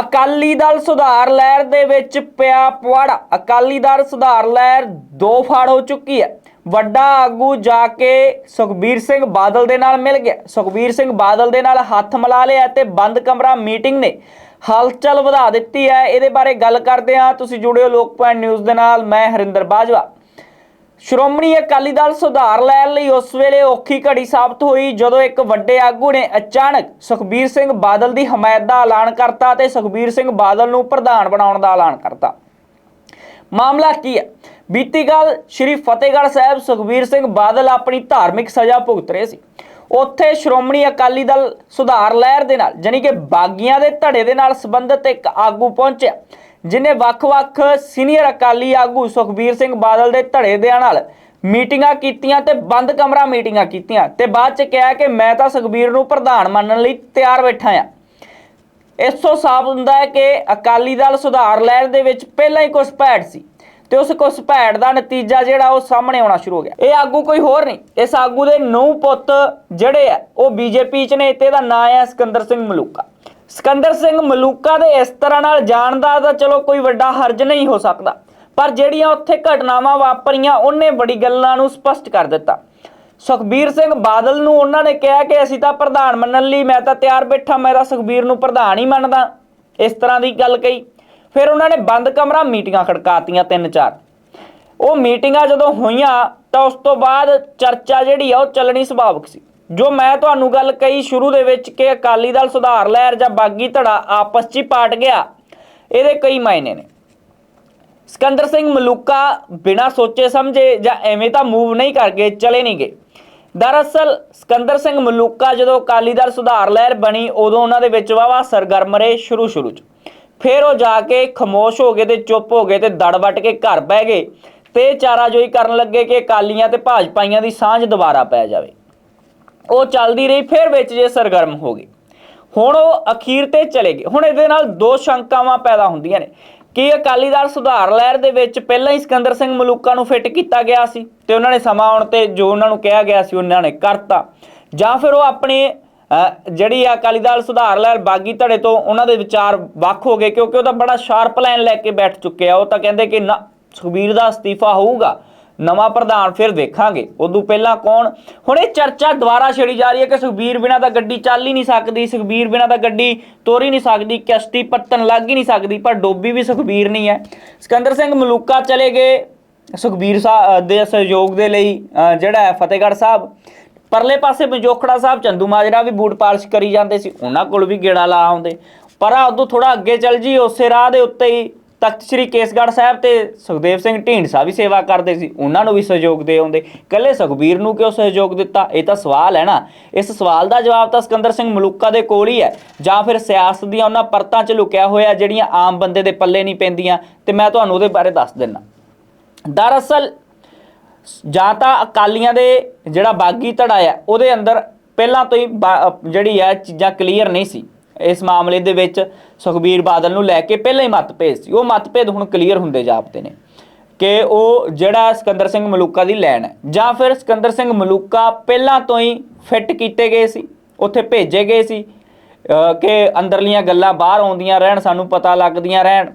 ਅਕਾਲੀ ਦਲ ਸੁਧਾਰ ਲਹਿਰ ਦੇ ਵਿੱਚ ਪਿਆ ਪਵਾੜਾ ਅਕਾਲੀ ਦਲ ਸੁਧਾਰ ਲਹਿਰ ਦੋ ਫਾੜ ਹੋ ਚੁੱਕੀ ਹੈ। ਵੱਡਾ ਆਗੂ ਜਾ ਕੇ ਸੁਖਬੀਰ ਸਿੰਘ ਬਾਦਲ ਦੇ ਨਾਲ ਮਿਲ ਗਿਆ। ਸੁਖਬੀਰ ਸਿੰਘ ਬਾਦਲ ਦੇ ਨਾਲ ਹੱਥ ਮਿਲਾ ਲਿਆ ਤੇ ਬੰਦ ਕਮਰਾ ਮੀਟਿੰਗ ਨੇ ਹਲਚਲ ਵਧਾ ਦਿੱਤੀ ਹੈ। ਇਹਦੇ ਬਾਰੇ ਗੱਲ ਕਰਦੇ ਹਾਂ। ਤੁਸੀਂ ਜੁੜਿਓ ਲੋਕ ਪੁਆਇੰਟ ਨਿਊਜ਼ ਦੇ ਨਾਲ। ਮੈਂ ਹਰਿੰਦਰ ਬਾਜਵਾ। ਸ਼੍ਰੋਮਣੀ ਅਕਾਲੀ ਦਲ ਸੁਧਾਰ ਲੈਣ ਲਈ ਉਸ ਵੇਲੇ ਔਖੀ ਘੜੀ ਸਾਬਤ ਹੋਈ ਜਦੋਂ ਇੱਕ ਵੱਡੇ ਆਗੂ ਨੇ ਅਚਾਨਕ ਸੁਖਬੀਰ ਸਿੰਘ ਬਾਦਲ ਦੀ ਹਮਾਇਤ ਦਾ ਐਲਾਨ ਕਰਤਾ ਤੇ ਸੁਖਬੀਰ ਸਿੰਘ ਬਾਦਲ ਨੂੰ ਪ੍ਰਧਾਨ ਬਣਾਉਣ ਦਾ ਐਲਾਨ ਕਰਤਾ। ਮਾਮਲਾ ਕੀ ਹੈ? ਬੀਤੀ ਗੱਲ ਸ਼੍ਰੀ ਫਤਿਹਗੜ੍ਹ ਸਾਹਿਬ ਸੁਖਬੀਰ ਸਿੰਘ ਬਾਦਲ ਆਪਣੀ ਧਾਰਮਿਕ ਸਜ਼ਾ ਭੁਗਤ ਰਹੇ ਸੀ। ਉੱਥੇ ਸ਼੍ਰੋਮਣੀ ਅਕਾਲੀ ਦਲ ਸੁਧਾਰ ਲਹਿਰ ਦੇ ਨਾਲ, ਜਾਣੀ ਕਿ ਬਾਗੀਆਂ ਦੇ ਧੜੇ ਦੇ ਨਾਲ ਸੰਬੰਧਿਤ ਇੱਕ ਆਗੂ ਪਹੁੰਚਿਆ। ਜਿਨੇ ਵੱਖ-ਵੱਖ ਸੀਨੀਅਰ ਅਕਾਲੀ ਆਗੂ ਸੁਖਬੀਰ ਸਿੰਘ ਬਾਦਲ ਦੇ ਧੜੇ ਦੇ ਨਾਲ ਮੀਟਿੰਗਾਂ ਕੀਤੀਆਂ ਤੇ ਬੰਦ ਕਮਰਾ ਮੀਟਿੰਗਾਂ ਕੀਤੀਆਂ, ਤੇ ਬਾਅਦ ਚ ਕਿਹਾ ਕਿ ਮੈਂ ਤਾਂ ਸੁਖਬੀਰ ਨੂੰ ਪ੍ਰਧਾਨ ਮੰਨਣ ਲਈ ਤਿਆਰ ਬੈਠਾ ਆ ਇਸ ਤੋਂ ਸਾਫ਼ ਹੁੰਦਾ ਹੈ ਕਿ ਅਕਾਲੀ ਦਲ ਸੁਧਾਰ ਲਹਿਰ ਦੇ ਵਿੱਚ ਪਹਿਲਾਂ ਹੀ ਘੁਸਪੈਠ ਸੀ ਤੇ ਉਸ ਘੁਸਪੈਠ ਦਾ ਨਤੀਜਾ ਜਿਹੜਾ ਉਹ ਸਾਹਮਣੇ ਆਉਣਾ ਸ਼ੁਰੂ ਹੋ ਗਿਆ। ਇਹ ਆਗੂ ਕੋਈ ਹੋਰ ਨਹੀਂ, ਇਸ ਆਗੂ ਦੇ ਨੌ ਪੁੱਤ ਜਿਹੜੇ ਆ, ਉਹ ਬੀਜੇਪੀ ਚ ਨੇ, ਤੇ ਇਹਦਾ ਨਾਂ ਹੈ ਸਿਕੰਦਰ ਸਿੰਘ ਮਲੂਕਾ। ਸਿਕੰਦਰ ਸਿੰਘ ਮਲੂਕਾ ਦੇ ਇਸ ਤਰ੍ਹਾਂ ਨਾਲ ਜਾਣ ਦਾ ਤਾਂ ਚਲੋ ਕੋਈ ਵੱਡਾ ਹਰਜ ਨਹੀਂ ਹੋ ਸਕਦਾ, ਪਰ ਜਿਹੜੀਆਂ ਉੱਥੇ ਘਟਨਾਵਾਂ ਵਾਪਰੀਆਂ, ਉਹਨੇ ਬੜੀ ਗੱਲਾਂ ਨੂੰ ਸਪਸ਼ਟ ਕਰ ਦਿੱਤਾ। ਸੁਖਬੀਰ ਸਿੰਘ ਬਾਦਲ ਨੂੰ ਉਹਨਾਂ ਨੇ ਕਿਹਾ ਕਿ ਅਸੀਂ ਤਾਂ ਪ੍ਰਧਾਨ ਮੰਨਣ ਲਈ ਮੈਂ ਤਾਂ ਤਿਆਰ ਬੈਠਾ, ਮੈਂ ਤਾਂ ਸੁਖਬੀਰ ਨੂੰ ਪ੍ਰਧਾਨ ਹੀ ਮੰਨਦਾ, ਇਸ ਤਰ੍ਹਾਂ ਦੀ ਗੱਲ ਕਹੀ। ਫਿਰ ਉਹਨਾਂ ਨੇ ਬੰਦ ਕਮਰਾ ਮੀਟਿੰਗਾਂ ਖੜਕਾਤੀਆਂ ਤਿੰਨ ਚਾਰ। ਉਹ ਮੀਟਿੰਗਾਂ ਜਦੋਂ ਹੋਈਆਂ ਤਾਂ ਉਸ ਤੋਂ ਬਾਅਦ ਚਰਚਾ ਜਿਹੜੀ ਆ ਉਹ ਚੱਲਣੀ ਸੁਭਾਵਿਕ ਸੀ। ਜੋ ਮੈਂ ਤੁਹਾਨੂੰ ਗੱਲ ਕਹੀ ਸ਼ੁਰੂ ਦੇ ਵਿੱਚ ਕਿ ਅਕਾਲੀ ਦਲ ਸੁਧਾਰ ਲਹਿਰ ਜਾਂ ਬਾਗੀ ਧੜਾ ਆਪਸ 'ਚ ਹੀ ਪਾਟ ਗਿਆ, ਇਹਦੇ ਕਈ ਮਾਇਨੇ ਨੇ। ਸਿਕੰਦਰ ਸਿੰਘ ਮਲੂਕਾ ਬਿਨਾਂ ਸੋਚੇ ਸਮਝੇ ਜਾਂ ਐਵੇਂ ਤਾਂ ਮੂਵ ਨਹੀਂ ਕਰਕੇ ਚਲੇ ਨਹੀਂ ਗਏ। ਦਰਅਸਲ ਸਿਕੰਦਰ ਸਿੰਘ ਮਲੂਕਾ ਜਦੋਂ ਅਕਾਲੀ ਦਲ ਸੁਧਾਰ ਲਹਿਰ ਬਣੀ, ਉਦੋਂ ਉਹਨਾਂ ਦੇ ਵਿੱਚ ਵਾਵਾ ਸਰਗਰਮ ਰਹੇ ਸ਼ੁਰੂ ਸ਼ੁਰੂ 'ਚ। ਫਿਰ ਉਹ ਜਾ ਕੇ ਖਮੋਸ਼ ਹੋ ਗਏ ਤੇ ਚੁੱਪ ਹੋ ਗਏ ਤੇ ਦੜ ਵੱਟ ਕੇ ਘਰ ਬਹਿ ਗਏ। ਤੇ ਚਾਰਾਜੋਈ ਕਰਨ ਲੱਗੇ ਕਿ ਅਕਾਲੀਆਂ ਤੇ ਭਾਜਪਾਈਆਂ ਦੀ ਸਾਂਝ ਦੁਬਾਰਾ ਪੈ ਜਾਵੇ। ਉਹ ਚੱਲਦੀ ਰਹੀ ਫਿਰ ਵਿੱਚ ਜੇ ਸਰਗਰਮ ਹੋ ਗਏ ਹੁਣ ਉਹ ਅਖੀਰ ਤੇ ਚਲੇ ਗਏ। ਹੁਣ ਇਹਦੇ ਨਾਲ ਦੋ ਸ਼ੰਕਾਵਾਂ ਪੈਦਾ ਹੁੰਦੀਆਂ ਨੇ। ਕਿ ਅਕਾਲੀ ਦਲ ਸੁਧਾਰ ਲਹਿਰ ਦੇ ਵਿੱਚ ਪਹਿਲਾਂ ਹੀ ਸਿਕੰਦਰ ਸਿੰਘ ਮਲੂਕਾ ਨੂੰ ਫਿੱਟ ਕੀਤਾ ਗਿਆ ਸੀ ਤੇ ਉਹਨਾਂ ਨੇ ਸਮਾਂ ਆਉਣ ਤੇ ਜੋ ਉਹਨਾਂ ਨੂੰ ਕਿਹਾ ਗਿਆ ਸੀ ਉਹਨਾਂ ਨੇ ਕਰਤਾ। ਜਾਂ ਫਿਰ ਉਹ ਆਪਣੇ ਅਹ, ਜਿਹੜੀ ਆ ਅਕਾਲੀ ਦਲ ਸੁਧਾਰ ਲਹਿਰ ਬਾਗੀ ਧੜੇ ਤੋਂ ਉਹਨਾਂ ਦੇ ਵਿਚਾਰ ਵੱਖ ਹੋ ਗਏ ਕਿਉਂਕਿ ਉਹ ਤਾਂ ਬੜਾ ਸ਼ਾਰਪ ਲਾਈਨ ਲੈ ਕੇ ਬੈਠ ਚੁੱਕੇ ਆ। ਉਹ ਤਾਂ ਕਹਿੰਦੇ ਕਿ ਨਾ ਸੁਖਬੀਰ ਦਾ ਅਸਤੀਫਾ ਹੋਊਗਾ। ਨਵਾਂ ਪ੍ਰਧਾਨ ਫਿਰ ਦੇਖਾਂਗੇ। ਉਦੋਂ ਪਹਿਲਾਂ ਕੌਣ? ਹੁਣ ਇਹ ਚਰਚਾ ਦੁਬਾਰਾ ਛੇੜੀ ਜਾ ਰਹੀ ਹੈ ਕਿ ਸੁਖਬੀਰ ਬਿਨਾਂ ਤਾਂ ਗੱਡੀ ਚੱਲ ਹੀ ਨਹੀਂ ਸਕਦੀ, ਸੁਖਬੀਰ ਬਿਨਾਂ ਤਾਂ ਗੱਡੀ ਤੋਰ ਹੀ ਨਹੀਂ ਸਕਦੀ, ਕਿਸ਼ਤੀ ਪੱਤਨ ਲੱਗ ਹੀ ਨਹੀਂ ਸਕਦੀ, ਪਰ ਡੋਬੀ ਵੀ ਸੁਖਬੀਰ ਨਹੀਂ ਹੈ। ਸਿਕੰਦਰ ਸਿੰਘ ਮਲੂਕਾ ਚਲੇ ਗਏ ਸੁਖਬੀਰ ਸਾਹਿਬ ਦੇ ਸਹਿਯੋਗ ਦੇ ਲਈ ਜਿਹੜਾ ਹੈ ਫਤਿਹਗੜ੍ਹ ਸਾਹਿਬ। ਪਰਲੇ ਪਾਸੇ ਮਜੋਖੜਾ ਸਾਹਿਬ, ਚੰਦੂ ਮਾਜਰਾ ਵੀ ਬੂਟ ਪਾਲਿਸ਼ ਕਰੀ ਜਾਂਦੇ ਸੀ, ਉਹਨਾਂ ਕੋਲ ਵੀ ਗੇੜਾ ਲਾ ਆਉਂਦੇ। ਪਰ ਆ ਉਦੋਂ ਥੋੜਾ ਅੱਗੇ ਚੱਲ ਜੀ ਉਸੇ ਰਾਹ ਦੇ ਉੱਤੇ ਹੀ ਤਖਤ ਸ੍ਰੀ ਕੇਸਗੜ੍ਹ ਸਾਹਿਬ ਤੇ ਸੁਖਦੇਵ ਸਿੰਘ ਢੀਂਡਸਾ ਵੀ ਸੇਵਾ ਕਰਦੇ ਸੀ, ਉਹਨਾਂ ਨੂੰ ਵੀ ਸਹਿਯੋਗ ਦੇ ਆਉਂਦੇ। ਕੱਲੇ ਸੁਖਬੀਰ ਨੂੰ ਕਿਉਂ ਸਹਿਯੋਗ ਦਿੱਤਾ? ਇਹ ਤਾਂ ਸਵਾਲ ਹੈ ਨਾ। ਇਸ ਸਵਾਲ ਦਾ ਜਵਾਬ ਤਾਂ ਸਿਕੰਦਰ ਸਿੰਘ ਮਲੂਕਾ ਦੇ ਕੋਲ ਹੀ ਹੈ। ਜਾਂ ਫਿਰ ਸਿਆਸਤ ਦੀਆਂ ਉਹਨਾਂ ਪਰਤਾਂ 'ਚ ਲੁਕਿਆ ਹੋਇਆ ਜਿਹੜੀਆਂ ਆਮ ਬੰਦੇ ਦੇ ਪੱਲੇ ਨਹੀਂ ਪੈਂਦੀਆਂ। ਤੇ ਮੈਂ ਤੁਹਾਨੂੰ ਉਹਦੇ ਬਾਰੇ ਦੱਸ ਦਿੰਦਾ। ਦਰਅਸਲ, ਜਾਂ ਤਾਂ ਅਕਾਲੀਆਂ ਦੇ ਜਿਹੜਾ ਬਾਗੀ ਧੜਾ ਹੈ ਉਹਦੇ ਅੰਦਰ ਪਹਿਲਾਂ ਤੋਂ ਹੀ ਬਾ- ਜਿਹੜੀ ਹੈ ਚੀਜ਼ਾਂ ਕਲੀਅਰ ਨਹੀਂ ਸੀ। ਇਸ ਮਾਮਲੇ ਦੇ ਵਿੱਚ ਸੁਖਬੀਰ ਬਾਦਲ ਨੂੰ ਲੈ ਕੇ ਪਹਿਲਾਂ ਹੀ ਮਤਭੇਦ ਸੀ। ਉਹ ਮਤਭੇਦ ਹੁਣ ਕਲੀਅਰ ਹੁੰਦੇ ਜਾਪਦੇ ਨੇ ਕਿ ਉਹ ਜਿਹੜਾ ਸਿਕੰਦਰ ਸਿੰਘ ਮਲੂਕਾ ਦੀ ਲੈਣ ਹੈ ਜਾਂ ਫਿਰ ਸਿਕੰਦਰ ਸਿੰਘ ਮਲੂਕਾ ਪਹਿਲਾਂ ਤੋਂ ਹੀ ਫਿੱਟ ਕੀਤੇ ਗਏ ਸੀ, ਉੱਥੇ ਭੇਜੇ ਗਏ ਸੀ ਕਿ ਅੰਦਰਲੀਆਂ ਗੱਲਾਂ ਬਾਹਰ ਆਉਂਦੀਆਂ ਰਹਿਣ, ਸਾਨੂੰ ਪਤਾ ਲੱਗਦੀਆਂ ਰਹਿਣ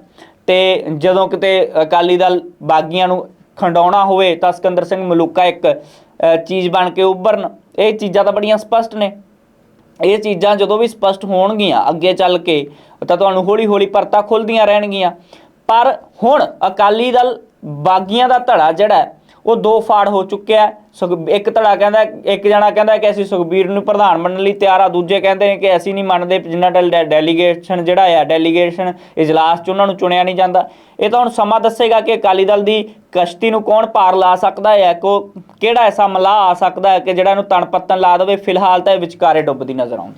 ਤੇ ਜਦੋਂ ਕਿਤੇ ਅਕਾਲੀ ਦਲ ਬਾਗੀਆਂ ਨੂੰ ਖੰਡਾਉਣਾ ਹੋਵੇ ਤਾਂ ਸਿਕੰਦਰ ਸਿੰਘ ਮਲੂਕਾ ਇੱਕ ਚੀਜ਼ ਬਣ ਕੇ ਉੱਭਰਨ। ਇਹ ਚੀਜ਼ਾਂ ਤਾਂ ਬੜੀਆਂ ਸਪਸ਼ਟ ਨੇ। ਇਹ ਚੀਜ਼ਾਂ ਜਦੋਂ ਵੀ ਸਪਸ਼ਟ ਹੋਣਗੀਆਂ ਅੱਗੇ ਚੱਲ ਕੇ, ਤਾਂ ਤੁਹਾਨੂੰ ਹੌਲੀ-ਹੌਲੀ ਪਰਤਾਂ ਖੁੱਲਦੀਆਂ ਰਹਿਣਗੀਆਂ। ਪਰ ਹੁਣ ਅਕਾਲੀ ਦਲ ਬਾਗੀਆਂ ਦਾ ਧੜਾ ਜਿਹੜਾ ਉਹ ਦੋ ਫਾੜ ਹੋ ਚੁੱਕਿਆ ਸੁਖ ਇੱਕ ਧੜਾ ਕਹਿੰਦਾ, ਇੱਕ ਜਣਾ ਕਹਿੰਦਾ ਕਿ ਅਸੀਂ ਸੁਖਬੀਰ ਨੂੰ ਪ੍ਰਧਾਨ ਮੰਨਣ ਲਈ ਤਿਆਰ ਆ। ਦੂਜੇ ਕਹਿੰਦੇ ਨੇ ਕਿ ਅਸੀਂ ਨਹੀਂ ਮੰਨਦੇ, ਜਿੰਨਾ ਟਲ ਡੈਲੀਗੇਸ਼ਨ ਜਿਹੜਾ ਆ, ਡੈਲੀਗੇਸ਼ਨ ਇਜਲਾਸ 'ਚ ਉਹਨਾਂ ਨੂੰ ਚੁਣਿਆ ਨਹੀਂ ਜਾਂਦਾ। ਇਹ ਤਾਂ ਹੁਣ ਸਮਾਂ ਦੱਸੇਗਾ ਕਿ ਅਕਾਲੀ ਦਲ ਦੀ ਕਸ਼ਤੀ ਨੂੰ ਕੌਣ ਪਾਰ ਲਾ ਸਕਦਾ ਹੈ, ਕੋ ਕਿਹੜਾ ਐਸਾ ਮਲਾਹ ਆ ਸਕਦਾ ਹੈ ਕਿ ਜਿਹੜਾ ਇਹਨੂੰ ਤਣਪੱਤਨ ਲਾ ਦੇਵੇ। ਫਿਲਹਾਲ ਤਾਂ ਇਹ ਵਿਚਕਾਰੇ ਡੁੱਬਦੀ ਨਜ਼ਰ ਆਉਂਦੀ